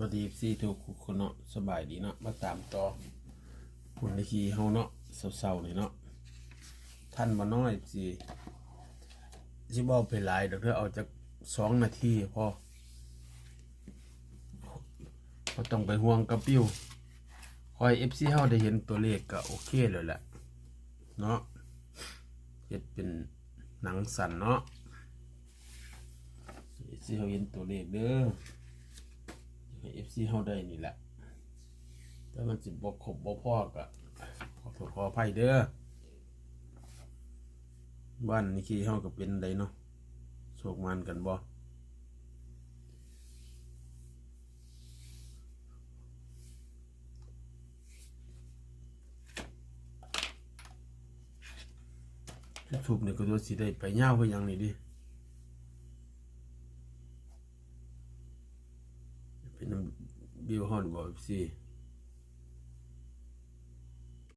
วัสดีซีทุกคนเนาะสบายดีเนาะมาตามต่อคุณในคีเฮาเนาะเศร้าๆนี่เนาะท่านมาน้อยสิสิบ่ไปหลายดอกเด้อเอาจากสองนาทีพอบ่ต้องไปห่วงกระปิ้วคอย FC เฮาได้เห็นตัวเลขก็โอเคแล้วแหละเนาะเฮ็ดเป็นหนังสั่นเนาะ FC เฮาเห็นตัวเลขเด้อ ให้ FC เฮาได้นี่แหละ แต่มันสิบ่ครบบ่พอก็ขอโทษขออภัยเด้อ บ้านนี่ขี้เฮาก็เป็นไดเนาะโชคมันกันบ่ทุบนี่ก็ตัวสิได้ไปยาวคือหยังนี่ดิเป็น บิวฮอนบ่สิ